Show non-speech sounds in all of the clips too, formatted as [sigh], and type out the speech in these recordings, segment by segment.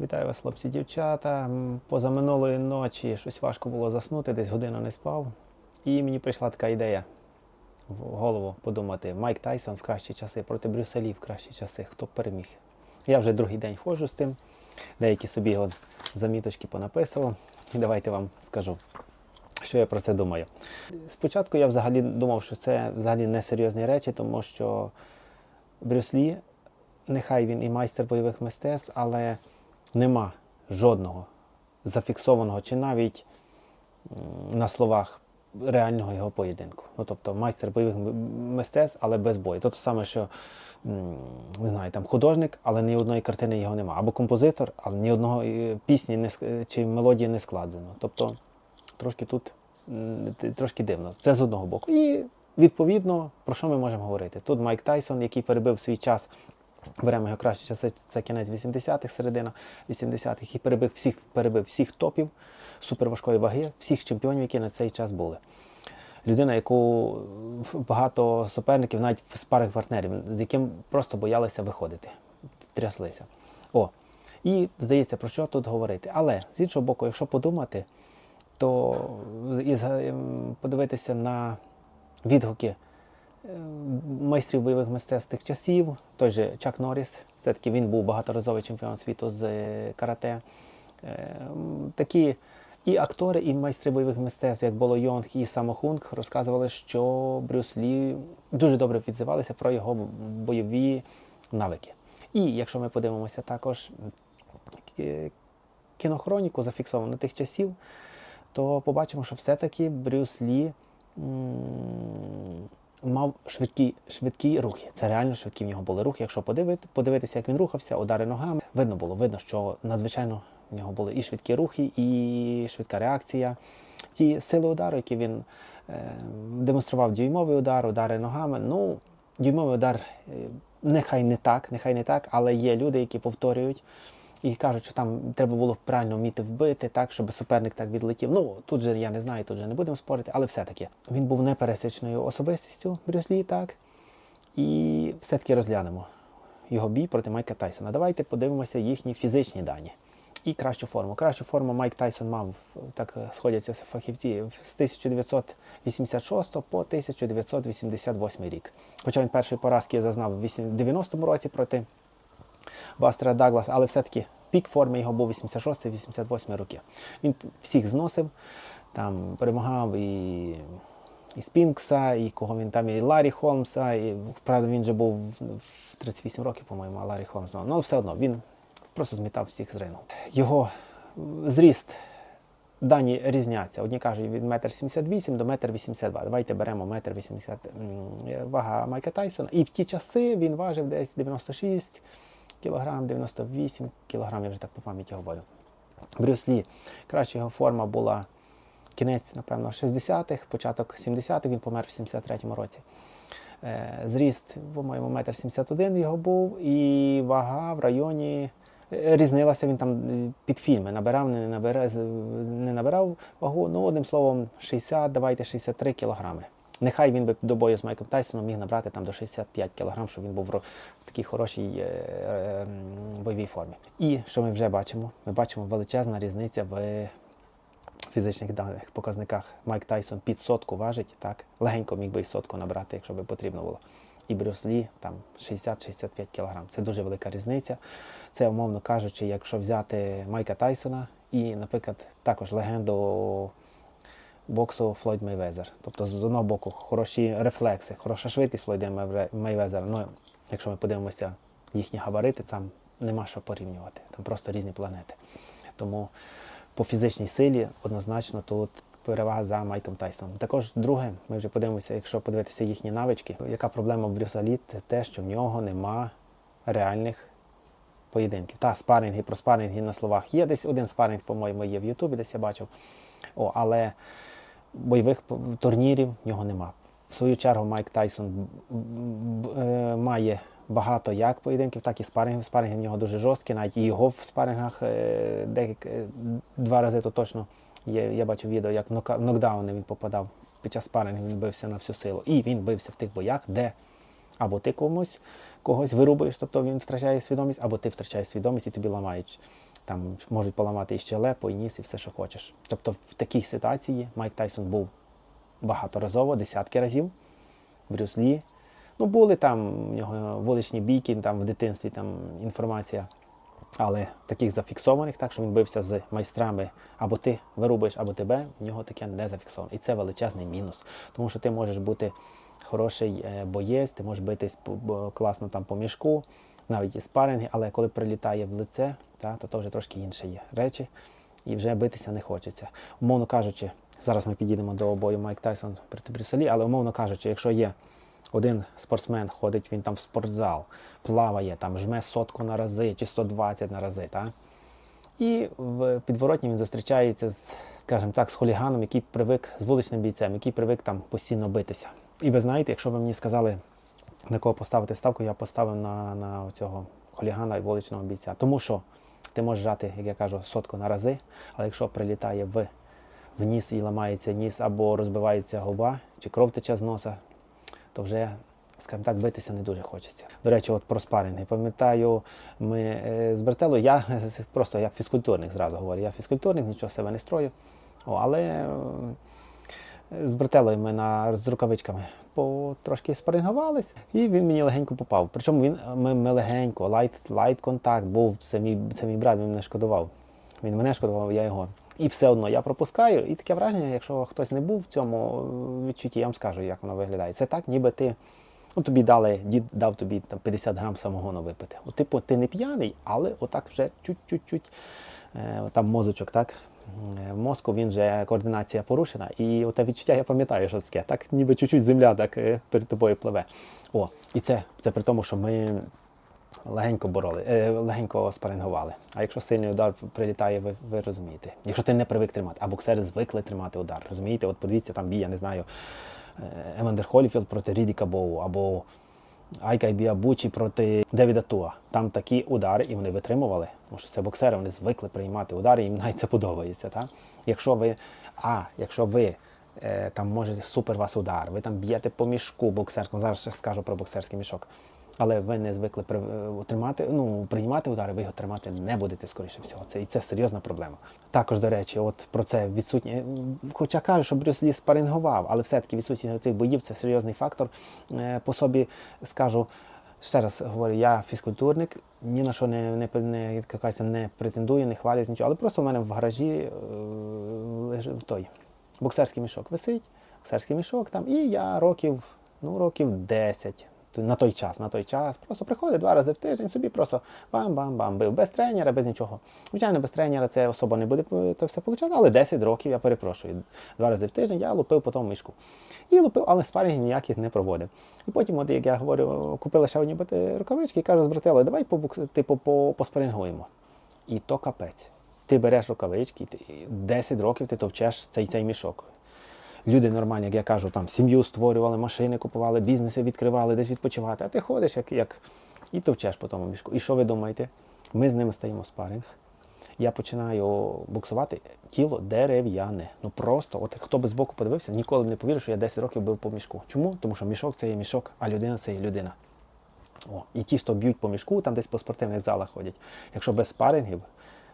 Вітаю вас, хлопці, дівчата. Позаминулої ночі щось важко було заснути, десь годину не спав. І мені прийшла така ідея в голову подумати: Майк Тайсон в кращі часи проти Брюсселі в кращі часи. Хто переміг? Я вже другий день ходжу з тим. Деякі собі от заміточки понаписував. І давайте вам скажу, що я про це думаю. Спочатку я взагалі думав, що це взагалі не серйозні речі, тому що Брюс Лі, нехай він і майстер бойових мистецтв, але нема жодного зафіксованого чи навіть на словах реального його поєдинку. Ну, тобто майстер бойових мистецтв, але без бою. То те саме, що не знаю, там художник, але ні одної картини його нема. Або композитор, але ні одного е, пісні не, чи мелодії не складено. Тобто трошки тут трошки дивно. Це з одного боку. І відповідно, про що ми можемо говорити? Тут Майк Тайсон, який перебив свій час Беремо його кращі часи, це кінець 80-х, середина 80-х, і перебив всіх, перебив всіх топів суперважкої ваги, всіх чемпіонів, які на цей час були. Людина, яку багато суперників, навіть спарих партнерів, з яким просто боялися виходити, тряслися. О, і здається, про що тут говорити. Але з іншого боку, якщо подумати, то і ем, подивитися на відгуки майстрів бойових мистецтв тих часів, той же Чак Норріс, все-таки він був багаторазовий чемпіон світу з е, карате. Е, Такі і актори, і майстри бойових мистецтв, як Боло Йонг і Само Хунг, розказували, що Брюс Лі дуже добре відзивалися про його бойові навики. І якщо ми подивимося також е, кінохроніку зафіксовану тих часів, то побачимо, що все-таки Брюс Лі мав швидкі, швидкі рухи. Це реально швидкі в нього були рухи. Якщо подивити, подивитися, як він рухався, удари ногами, видно було, видно, що надзвичайно в нього були і швидкі рухи, і швидка реакція. Ті сили удару, які він е, демонстрував дюймовий удар, удари ногами. Ну, дюймовий удар е, нехай не так, нехай не так, але є люди, які повторюють і кажуть, що там треба було правильно вміти вбити, так, щоб суперник так відлетів. Ну, тут же я не знаю, тут же не будемо спорити, але все-таки він був непересічною особистістю Брюс Лі, так. І все-таки розглянемо його бій проти Майка Тайсона. Давайте подивимося їхні фізичні дані. І кращу форму. Кращу форму Майк Тайсон мав, так сходяться фахівці, з 1986 по 1988 рік. Хоча він першої поразки зазнав в 90-му році проти Бастера Даглас, але все-таки пік форми його був 86-88 роки. Він всіх зносив, там перемагав і, і Спінкса, і кого він там, і Ларі Холмса. І, правда, він вже був в 38 років, по-моєму, а Ларі Холмс. Ну, але все одно він просто змітав всіх з ринку. Його зріст. Дані різняться. Одні кажуть від 1,78 м до 1,82 м. Давайте беремо 1,80 м вага Майка Тайсона. І в ті часи він важив десь 96 кілограм, 98 кілограм, я вже так по пам'яті говорю. Брюс Лі, краща його форма була кінець, напевно, 60-х, початок 70-х, він помер в 73-му році. Е, Зріст, по-моєму, 1,71 м його був, і вага в районі. е, Різнилася він там е, під фільми, набирав, не набирав, не набирав вагу, ну, одним словом, 60, давайте 63 кілограми. Нехай він би до бою з Майком Тайсоном міг набрати там до 65 кг, щоб він був в такій хорошій е, е, бойовій формі. І що ми вже бачимо? Ми бачимо величезна різниця в фізичних даних показниках. Майк Тайсон під сотку важить, так легенько міг би і сотку набрати, якщо би потрібно було. І Брюс Лі там 60-65 кг. Це дуже велика різниця. Це, умовно кажучи, якщо взяти Майка Тайсона і, наприклад, також легенду боксу Флойд Мейвезер. Тобто, з одного боку, хороші рефлекси, хороша швидкість Флойда Мейвезера. Ну, якщо ми подивимося їхні габарити, там нема що порівнювати. Там просто різні планети. Тому по фізичній силі однозначно тут перевага за Майком Тайсоном. Також друге, ми вже подивимося, якщо подивитися їхні навички, яка проблема в Брюса Лі, це те, що в нього нема реальних поєдинків. Та спаринги про спаринги на словах є. Десь один спаринг, по-моєму, є в Ютубі, десь я бачив. О, але бойових турнірів в нього нема. В свою чергу Майк Тайсон е, має багато як поєдинків, так і спарингів. Спаринги в нього дуже жорсткі, навіть і його в спарингах е, декілька е, два рази то точно є. Я бачив відео, як в нокдауни він попадав під час спарингів, він бився на всю силу. І він бився в тих боях, де або ти комусь когось вирубуєш, тобто він втрачає свідомість, або ти втрачаєш свідомість і тобі ламають там можуть поламати і щелепу, і ніс, і все, що хочеш. Тобто в такій ситуації Майк Тайсон був багаторазово, десятки разів. Брюс Лі. Ну, були там у нього вуличні бійки, там в дитинстві там інформація. Але таких зафіксованих, так що він бився з майстрами, або ти вирубиш, або тебе, в нього таке не зафіксовано. І це величезний мінус. Тому що ти можеш бути хороший е, боєць, ти можеш битись класно там по мішку, навіть і спаринги, але коли прилітає в лице, та, то, то вже трошки інші є речі, і вже битися не хочеться. Умовно кажучи, зараз ми підійдемо до бою Майк Тайсон проти Брюсселі, але умовно кажучи, якщо є один спортсмен ходить, він там в спортзал, плаває, там жме сотку на рази чи 120 на рази. Та? І в підворотні він зустрічається з, скажімо так, з хуліганом, який привик з вуличним бійцем, який привик там постійно битися. І ви знаєте, якщо ви мені сказали, на кого поставити ставку, я поставив на, на цього хулігана і вуличного бійця. Тому що ти можеш жати, як я кажу, сотку на рази, але якщо прилітає в, в ніс і ламається ніс або розбивається губа, чи кров тече з носа, то вже, скажімо так, битися не дуже хочеться. До речі, от про спаринги. Пам'ятаю, ми е, з Бертело, я [laughs] просто як фізкультурник зразу говорю. Я фізкультурник, нічого себе не строю. О, але з Бретелою ми на, з рукавичками по, трошки спарингувались, і він мені легенько попав. Причому він ми, ми легенько, лайт, лайт контакт був, це мій, це мій брат, він мене шкодував. Він мене шкодував, я його. І все одно я пропускаю. І таке враження, якщо хтось не був в цьому відчутті, я вам скажу, як воно виглядає. Це так, ніби ти. Ну, тобі дали, дід дав тобі там 50 грам самогону випити. От, типу, ти не п'яний, але отак вже чуть-чуть, е, там мозочок, так? Е, мозку він вже координація порушена, і оте відчуття, я пам'ятаю, що таке. Так ніби чуть-чуть земля так е, перед тобою пливе. О, і це, це при тому, що ми легенько бороли, е, легенько спарингували. А якщо сильний удар прилітає, ви, ви розумієте. Якщо ти не привик тримати, а боксери звикли тримати удар. Розумієте? От подивіться, там бій, я не знаю, е, Емендер Холіфілд проти Рідіка Боу, або Айка Біабучі проти Девіда Туа. Там такі удари, і вони витримували. Тому що це боксери, вони звикли приймати удари, їм навіть це подобається. Та? Якщо ви, а, якщо ви е, там може супер вас удар, ви там б'єте по мішку боксерському, зараз скажу про боксерський мішок. Але ви не звикли е, тримати, ну, приймати удари, ви його тримати не будете, скоріше всього. Це, і це серйозна проблема. Також, до речі, от про це відсутні. Хоча кажу, що Брюс Лі спарингував, але все-таки відсутність цих боїв це серйозний фактор. Е, По собі скажу, ще раз говорю, я фізкультурник, ні на що не, не, не, не претендую, не хвалюсь нічого. Але просто в мене в гаражі е, лежить той боксерський мішок висить, боксерський мішок там, і я років, ну, років 10 на той час, на той час. Просто приходить два рази в тиждень, собі просто бам-бам-бам бив. Без тренера, без нічого. Звичайно, без тренера це особа не буде це все получати, але 10 років, я перепрошую. Два рази в тиждень я лупив по тому мішку. І лупив, але спарінгів ніяких не проводив. І потім, от, як я говорю, купили ще одні рукавички і кажу з брателою, давай типу, поспарингуємо. І то капець. Ти береш рукавички, ти, 10 років ти товчеш цей цей мішок. Люди нормальні, як я кажу, там сім'ю створювали, машини купували, бізнеси відкривали, десь відпочивати. А ти ходиш, як, як і товчеш по тому мішку. І що ви думаєте? Ми з ними стаємо в спаринг. Я починаю боксувати, тіло дерев'яне. Ну просто, от хто би збоку подивився, ніколи б не повірив, що я 10 років бив по мішку. Чому? Тому що мішок це є мішок, а людина це є людина. О, і ті, хто б'ють по мішку, там десь по спортивних залах ходять. Якщо без спарингів,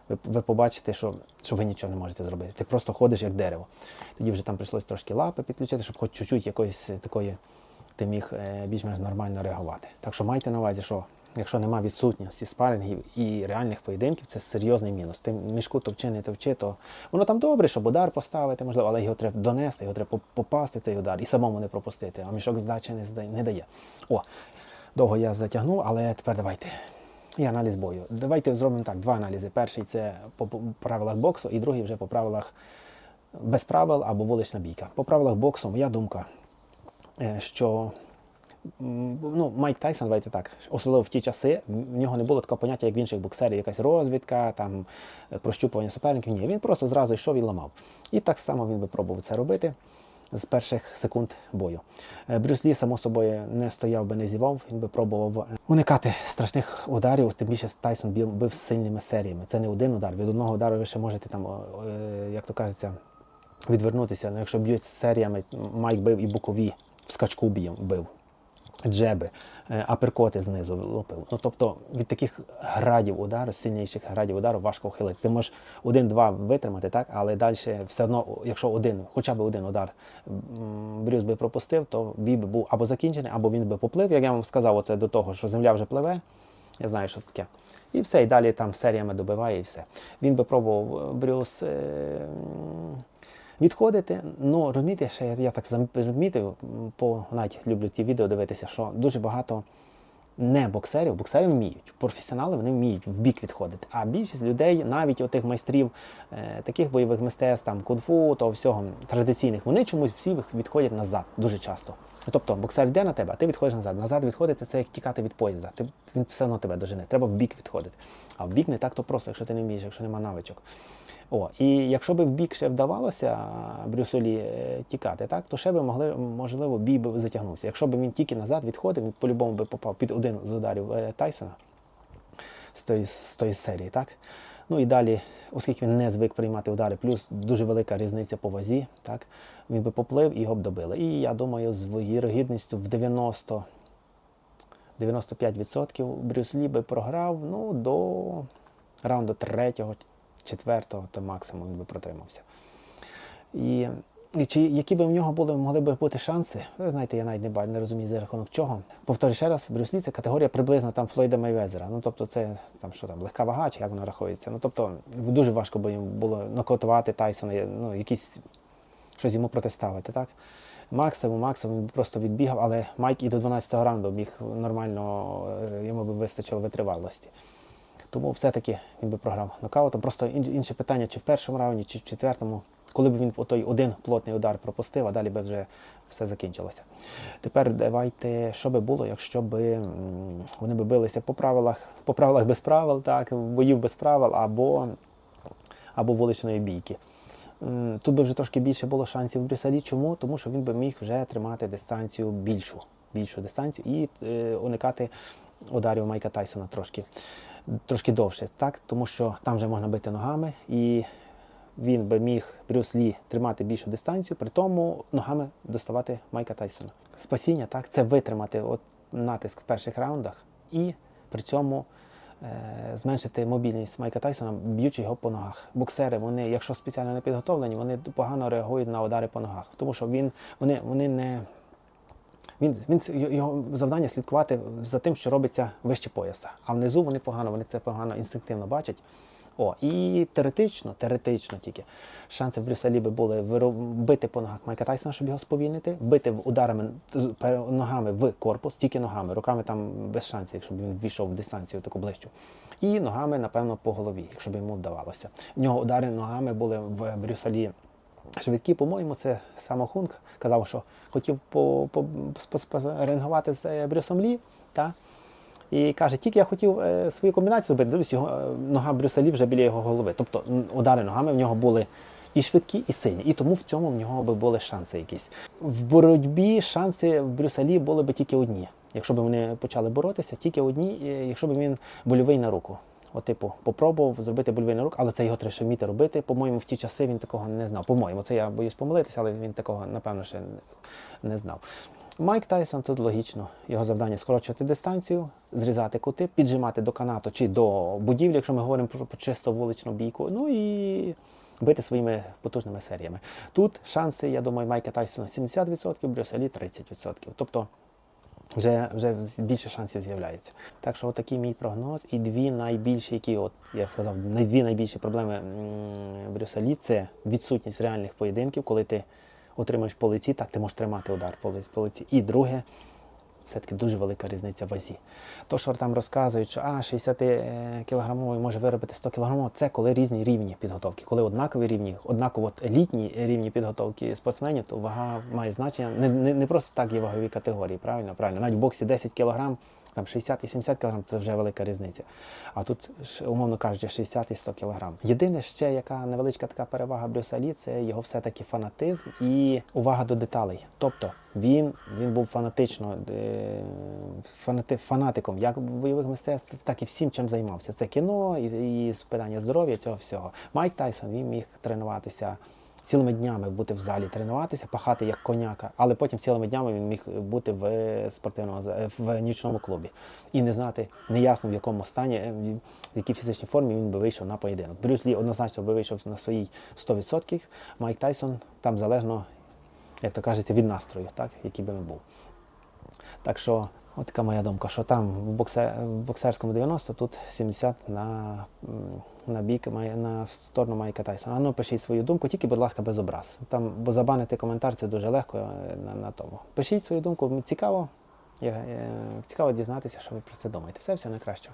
ви, ви побачите, що, що ви нічого не можете зробити. Ти просто ходиш як дерево. Тоді вже там прийшлось трошки лапи підключити, щоб хоч чуть-чуть якоїсь е, такої ти міг е, більш-менш нормально реагувати. Так що майте на увазі, що якщо нема відсутності спарингів і реальних поєдинків, це серйозний мінус. Ти мішку товчи, не товчи, то воно там добре, щоб удар поставити, можливо, але його треба донести, його треба поп- попасти цей удар і самому не пропустити, а мішок здачі не, зда- не дає. О, довго я затягнув, але тепер давайте. І аналіз бою. Давайте зробимо так: два аналізи. Перший це по правилах боксу, і другий вже по правилах без правил або вулична бійка. По правилах боксу, моя думка, е, що ну, Майк Тайсон, давайте так, особливо в ті часи, в нього не було такого поняття, як в інших боксерів, якась розвідка, там, е, прощупування суперників. Ні, він просто зразу йшов і ламав. І так само він би пробував це робити з перших секунд бою. Е, Брюс Лі, само собою, не стояв би, не зівав, він би пробував е, уникати страшних ударів, тим більше Тайсон бив, бив сильними серіями. Це не один удар. Від одного удару ви ще можете там, е, як то кажеться, відвернутися. Ну, якщо б'ють серіями, Майк бив і бокові в скачку бив. Джеби, е, аперкоти знизу лупив. Ну, тобто від таких градів удару, сильніших градів удару важко ухилити. Ти можеш один-два витримати, так? але далі все одно, якщо один, хоча б один удар Брюс би пропустив, то бій би був або закінчений, або він би поплив. Як я вам сказав, оце до того, що земля вже пливе. Я знаю, що таке. І все, і далі там серіями добиває, і все. Він би пробував е, Брюс. Е- відходити. Ну, розумієте, ще я, так замітив, по навіть люблю ті відео дивитися, що дуже багато не боксерів, боксери вміють. Професіонали вони вміють в бік відходити. А більшість людей, навіть отих майстрів е, таких бойових мистецтв, там кунг-фу, того всього традиційних, вони чомусь всі відходять назад дуже часто. Тобто боксер йде на тебе, а ти відходиш назад. Назад відходити це як тікати від поїзда. Ти, він все одно тебе дожене. Треба в бік відходити. А в бік не так то просто, якщо ти не вмієш, якщо нема навичок. О, і якщо б в бік ще вдавалося Брюсолі е, тікати, так, то ще би могли, можливо, бій би затягнувся. Якщо б він тільки назад відходив, він по-любому би попав під один з ударів е, Тайсона з тої, з тої серії, так? Ну і далі, оскільки він не звик приймати удари, плюс дуже велика різниця по вазі, так, він би поплив і його б добили. І я думаю, з вірогідністю в 90 95% Брюс Лі би програв ну, до раунду третього, четвертого, то максимум він би протримався. І, і чи які б в нього були, могли б бути шанси? Ви знаєте, я навіть не, не розумію за рахунок чого. Повторю ще раз, Брюс Лі це категорія приблизно там Флойда Мейвезера. Ну тобто це там що там, легка вага, чи як воно рахується. Ну тобто дуже важко би йому було нокаутувати Тайсона, ну якісь щось йому протиставити, так? Максимум, максимум просто відбігав, але Майк і до 12-го раунду міг нормально, е, йому би вистачило витривалості. Тому все-таки він би програв нокаутом. Просто інше питання, чи в першому раунді, чи в четвертому, коли б він той один плотний удар пропустив, а далі би вже все закінчилося. Тепер давайте, що би було, якщо б вони би билися по правилах, по правилах без правил, так, боїв без правил, або, або вуличної бійки. М, Тут би вже трошки більше було шансів в Брюсселі. Чому? Тому що він би міг вже тримати дистанцію більшу, більшу дистанцію і е, уникати ударів Майка Тайсона трошки, трошки довше. Так? Тому що там вже можна бити ногами, і він би міг Брюс Лі тримати більшу дистанцію, при тому ногами доставати Майка Тайсона. Спасіння, так, це витримати от натиск в перших раундах і при цьому е, зменшити мобільність Майка Тайсона, б'ючи його по ногах. Боксери, вони, якщо спеціально не підготовлені, вони погано реагують на удари по ногах, тому що він, вони, вони не. Він, він його завдання слідкувати за тим, що робиться вище пояса. А внизу вони погано, вони це погано інстинктивно бачать. О, і теоретично, теоретично тільки шанси в Брюсселі би були бити по ногах Майка Тайсона, щоб його сповільнити, бити ударами ногами в корпус, тільки ногами, руками там без шансів, якщо б він ввійшов в дистанцію таку ближчу. І ногами, напевно, по голові, якщо б йому вдавалося. В нього удари ногами були в Брюсселі швидкі, по-моєму, це Самохунг казав, що хотів по, по, спо- спарингувати з е, Брюсом Лі, та? І каже, тільки я хотів е, свою комбінацію зробити, дивлюсь, його е, нога Брюсселі вже біля його голови. Тобто удари ногами в нього були і швидкі, і сильні. І тому в цьому в нього би були шанси якісь. В боротьбі шанси в Брюсселі були б тільки одні. Якщо б вони почали боротися, тільки одні, якщо б він больовий на руку. От, типу, попробував зробити больовий на руку, але це його треба вміти робити. По-моєму, в ті часи він такого не знав. По-моєму, це я боюсь помилитися, але він такого, напевно, ще не знав. Майк Тайсон тут логічно. Його завдання скорочувати дистанцію, зрізати кути, піджимати до канату чи до будівлі, якщо ми говоримо про, чисто вуличну бійку. Ну і бити своїми потужними серіями. Тут шанси, я думаю, Майка Тайсона 70%, Брюсселі 30%. Тобто вже, вже більше шансів з'являється. Так що отакий мій прогноз. І дві найбільші, які, от я сказав, дві найбільші проблеми Брюсселі це відсутність реальних поєдинків, коли ти отримуєш по лиці, так ти можеш тримати удар. По лиці. І друге, все-таки дуже велика різниця в вазі. То, що там розказують, що а, 60 е, кілограмовий може виробити 100 кілограмовий, це коли різні рівні підготовки. Коли однакові рівні, однаково от елітні рівні підготовки спортсменів, то вага має значення. Не, не, не просто так є вагові категорії, правильно? Правильно. Навіть в боксі 10 кілограм, там 60 і 70 кг це вже велика різниця. А тут, умовно кажучи, 60 і 100 кг. Єдине ще, яка невеличка така перевага Брюса Лі, це його все-таки фанатизм і увага до деталей. Тобто він, він був фанатично е, фанати, фанатиком як бойових мистецтв, так і всім, чим займався. Це кіно і, і питання здоров'я, цього всього. Майк Тайсон він міг тренуватися цілими днями бути в залі, тренуватися, пахати як коняка, але потім цілими днями він міг бути в спортивному в нічному клубі і не знати неясно в якому стані, е, в якій фізичній формі він би вийшов на поєдинок. Брюс Лі однозначно би вийшов на своїй 100%, Майк Тайсон там залежно, як то кажеться, від настрою, так, який би він був. Так що, от така моя думка, що там в, боксер, в боксерському 90, тут 70 на, на бік, на сторону Майка Тайсона. Ну пишіть свою думку, тільки, будь ласка, без образ. Там, бо забанити коментар це дуже легко е, на, на тому. Пишіть свою думку, цікаво. Е, цікаво дізнатися, що ви про це думаєте. Все, все найкраще.